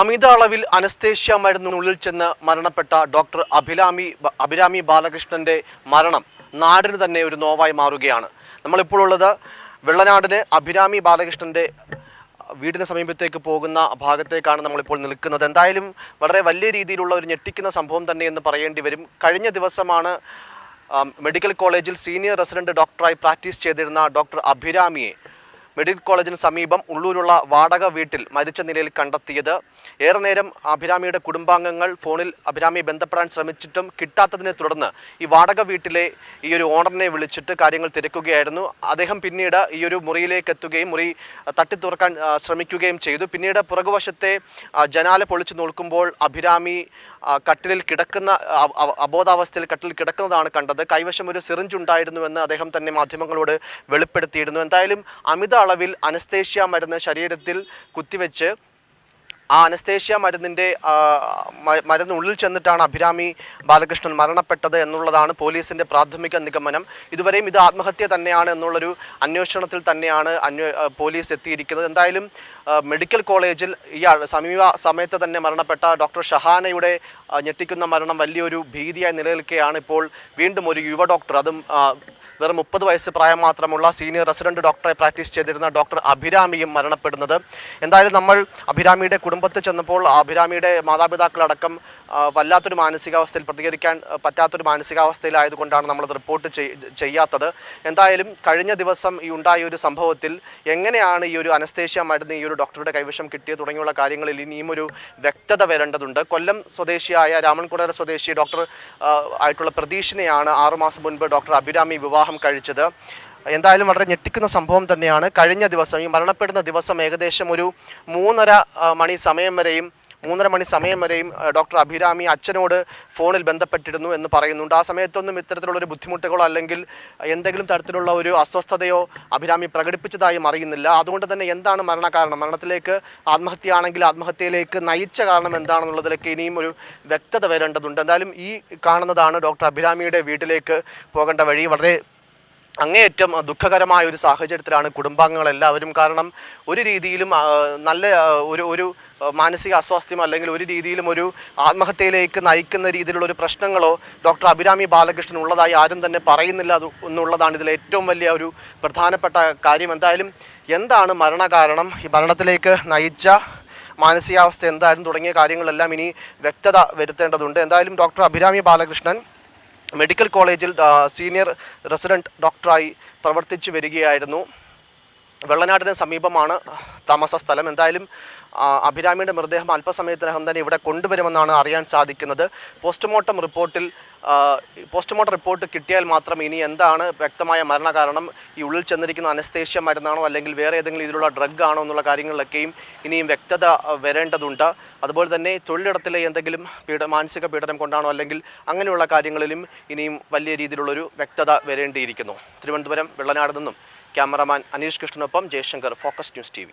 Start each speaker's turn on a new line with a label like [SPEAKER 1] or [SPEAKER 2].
[SPEAKER 1] അമിത അളവിൽ അനസ്തേഷ്യ മരുന്നിനുള്ളിൽ ചെന്ന് മരണപ്പെട്ട ഡോക്ടർ അഭിരാമി അഭിരാമി ബാലകൃഷ്ണന്റെ മരണം നാടിന് തന്നെ ഒരു നോവായി മാറുകയാണ്. നമ്മളിപ്പോൾ ഉള്ളത് വെള്ളനാടിന് അഭിരാമി ബാലകൃഷ്ണന്റെ വീടിന് സമീപത്തേക്ക് പോകുന്ന ഭാഗത്തേക്കാണ് നമ്മളിപ്പോൾ നിൽക്കുന്നത്. എന്തായാലും വളരെ വലിയ രീതിയിലുള്ള ഒരു ഞെട്ടിക്കുന്ന സംഭവം തന്നെ എന്ന് പറയേണ്ടി വരും. കഴിഞ്ഞ ദിവസമാണ് മെഡിക്കൽ കോളേജിൽ സീനിയർ റെസിഡന്റ് ഡോക്ടറായി പ്രാക്ടീസ് ചെയ്തിരുന്ന ഡോക്ടർ അഭിരാമിയെ മെഡിക്കൽ കോളേജിന് സമീപം ഉള്ളൂരുള്ള വാടക വീട്ടിൽ മരിച്ച നിലയിൽ കണ്ടെത്തിയത്. ഏറെ നേരം അഭിരാമിയുടെ കുടുംബാംഗങ്ങൾ ഫോണിൽ അഭിരാമിയെ ബന്ധപ്പെടാൻ ശ്രമിച്ചിട്ടും കിട്ടാത്തതിനെ തുടർന്ന് ഈ വാടക വീട്ടിലെ ഈ ഒരു ഓണറിനെ വിളിച്ചിട്ട് കാര്യങ്ങൾ തിരക്കുകയായിരുന്നു. അദ്ദേഹം പിന്നീട് ഈ ഒരു മുറിയിലേക്ക് എത്തുകയും മുറി തട്ടി തുറക്കാൻ ശ്രമിക്കുകയും ചെയ്തു. പിന്നീട് പുറകുവശത്തെ ജനാല പൊളിച്ചു നോക്കുമ്പോൾ അഭിരാമി കട്ടിലിൽ കിടക്കുന്ന അബോധാവസ്ഥയിൽ കട്ടിൽ കിടക്കുന്നതാണ് കണ്ടത്. കൈവശം ഒരു സിറിഞ്ച് ഉണ്ടായിരുന്നുവെന്ന് അദ്ദേഹം തന്നെ മാധ്യമങ്ങളോട് വെളിപ്പെടുത്തിയിരുന്നു. എന്തായാലും അമിത അളവിൽ അനസ്തേഷ്യ മരുന്ന് ശരീരത്തിൽ കുത്തിവെച്ച് ആ അനസ്തേഷ്യ മരുന്നിന്റെ ആ, മ- മരുന്ന് ഉള്ളിൽ ചെന്നിട്ടാണ് അഭിരാമി ബാലകൃഷ്ണൻ മരണപ്പെട്ടത് എന്നുള്ളതാണ് പോലീസിന്റെ പ്രാഥമിക നിഗമനം. ഇതുവരെയും ഇത് ആത്മഹത്യ തന്നെയാണ് എന്നുള്ളൊരു അന്വേഷണത്തിൽ തന്നെയാണ് അന്വേ പോലീസ് എത്തിയിരിക്കുന്നത്. എന്തായാലും മെഡിക്കൽ കോളേജിൽ ഈ സമീപ സമയത്ത് തന്നെ മരണപ്പെട്ട ഡോക്ടർ ഷഹാനയുടെ ഞെട്ടിക്കുന്ന മരണം വലിയൊരു ഭീതിയായി നിലനിൽക്കുകയാണ് ഇപ്പോൾ വീണ്ടും ഒരു യുവ ഡോക്ടർ. അതും വെറും മുപ്പത് വയസ്സ് പ്രായം മാത്രമുള്ള സീനിയർ റെസിഡന്റ് ഡോക്ടറെ പ്രാക്ടീസ് ചെയ്തിരുന്ന ഡോക്ടർ അഭിരാമിയും മരണപ്പെടുന്നത്. എന്തായാലും നമ്മൾ അഭിരാമിയുടെ കുടുംബത്തിൽ ചെന്നപ്പോൾ അഭിരാമിയുടെ മാതാപിതാക്കളടക്കം വല്ലാത്തൊരു മാനസികാവസ്ഥയിൽ പ്രതികരിക്കാൻ പറ്റാത്തൊരു മാനസികാവസ്ഥയിലായതുകൊണ്ടാണ് നമ്മളത് റിപ്പോർട്ട് ചെയ്യാത്തത്. എന്തായാലും കഴിഞ്ഞ ദിവസം ഈ ഉണ്ടായ ഒരു സംഭവത്തിൽ എങ്ങനെയാണ് ഈ ഒരു അനസ്തേഷ്യ മരുന്ന് ഈ ഒരു ഡോക്ടറുടെ കൈവശം കിട്ടിയത് തുടങ്ങിയുള്ള കാര്യങ്ങളിൽ ഇനിയും ഒരു വ്യക്തത വരേണ്ടതുണ്ട്. കൊല്ലം സ്വദേശിയായ രാമൻകുടര സ്വദേശി ഡോക്ടർ ആയിട്ടുള്ള പ്രതീഷിനെയാണ് ആറുമാസം മുൻപ് ഡോക്ടർ അഭിരാമി വിവാഹം കഴിച്ചത്. എന്തായാലും വളരെ ഞെട്ടിക്കുന്ന സംഭവം തന്നെയാണ്. കഴിഞ്ഞ ദിവസം ഈ മരണപ്പെടുന്ന ദിവസം ഏകദേശം ഒരു മൂന്നര മണി സമയം വരെയും മൂന്നര മണി സമയം വരെയും ഡോക്ടർ അഭിരാമി അച്ഛനോട് ഫോണിൽ ബന്ധപ്പെട്ടിരുന്നു എന്ന് പറയുന്നുണ്ട്. ആ സമയത്തൊന്നും ഇത്തരത്തിലുള്ള ഒരു ബുദ്ധിമുട്ടുകളോ അല്ലെങ്കിൽ എന്തെങ്കിലും തരത്തിലുള്ള ഒരു അസ്വസ്ഥതയോ അഭിരാമി പ്രകടിപ്പിച്ചതായും അറിയുന്നില്ല. അതുകൊണ്ട് തന്നെ എന്താണ് മരണകാരണം? മരണത്തിലേക്ക് ആത്മഹത്യയാണെങ്കിൽ ആത്മഹത്യയിലേക്ക് നയിച്ച കാരണം എന്താണെന്നുള്ളതിലേക്ക് ഇനിയും ഒരു വ്യക്തത വരേണ്ടതുണ്ട്. എന്തായാലും ഈ കാണുന്നതാണ് ഡോക്ടർ അഭിരാമിയുടെ വീട്ടിലേക്ക് പോകേണ്ട വഴി. വളരെ അങ്ങേയറ്റം ദുഃഖകരമായ ഒരു സാഹചര്യത്തിലാണ് കുടുംബാംഗങ്ങളെല്ലാവരും കാരണം ഒരു രീതിയിലും നല്ല ഒരു ഒരു മാനസിക അസ്വാസ്ഥ്യം അല്ലെങ്കിൽ ഒരു രീതിയിലും ഒരു ആത്മഹത്യയിലേക്ക് നയിക്കുന്ന രീതിയിലുള്ള ഒരു പ്രശ്നങ്ങളോ ഡോക്ടർ അഭിരാമി ബാലകൃഷ്ണൻ ഉള്ളതായി ആരും തന്നെ പറയുന്നില്ല. അത് എന്നുള്ളതാണ് ഇതിൽ ഏറ്റവും വലിയ ഒരു പ്രധാനപ്പെട്ട കാര്യം. എന്തായാലും എന്താണ് മരണകാരണം? ഈ മരണത്തിലേക്ക് നയിച്ച മാനസികാവസ്ഥ എന്തായിരുന്നു? തുടങ്ങിയ കാര്യങ്ങളെല്ലാം ഇനി വ്യക്തത വരുത്തേണ്ടതുണ്ട്. എന്തായാലും ഡോക്ടർ അഭിരാമി ബാലകൃഷ്ണൻ മെഡിക്കൽ കോളേജിൽ സീനിയർ റെസിഡന്റ് ഡോക്ടറായി പ്രവർത്തിച്ചു വരികയായിരുന്നു. വെള്ളനാടിന് സമീപമാണ് താമസ സ്ഥലം. എന്തായാലും അഭിരാമിയുടെ മൃതദേഹം അല്പസമയത്തിനകം തന്നെ ഇവിടെ കൊണ്ടുവരുമെന്നാണ് അറിയാൻ സാധിക്കുന്നത്. പോസ്റ്റ്മോർട്ടം റിപ്പോർട്ടിൽ പോസ്റ്റ്മോർട്ടം റിപ്പോർട്ട് കിട്ടിയാൽ മാത്രം ഇനി എന്താണ് വ്യക്തമായ മരണകാരണം? ഈ ഉള്ളിൽ ചെന്നിരിക്കുന്ന അനസ്തേഷ്യ മരുന്നാണോ അല്ലെങ്കിൽ വേറെ ഏതെങ്കിലും ഇതിലുള്ള ഡ്രഗ് ആണോ എന്നുള്ള കാര്യങ്ങളിലൊക്കെയും ഇനിയും വ്യക്തത വരേണ്ടതുണ്ട്. അതുപോലെ തന്നെ തൊഴിലിടത്തിലെ എന്തെങ്കിലും പീഡ മാനസിക പീഡനം കൊണ്ടാണോ അല്ലെങ്കിൽ അങ്ങനെയുള്ള കാര്യങ്ങളിലും ഇനിയും വലിയ രീതിയിലുള്ളൊരു വ്യക്തത വരേണ്ടിയിരിക്കുന്നു. തിരുവനന്തപുരം വെള്ളനാട് നിന്നും ക്യാമറമാൻ അനീഷ് കൃഷ്ണനൊപ്പം ജയശങ്കർ ഫോക്കസ് ന്യൂസ് ടി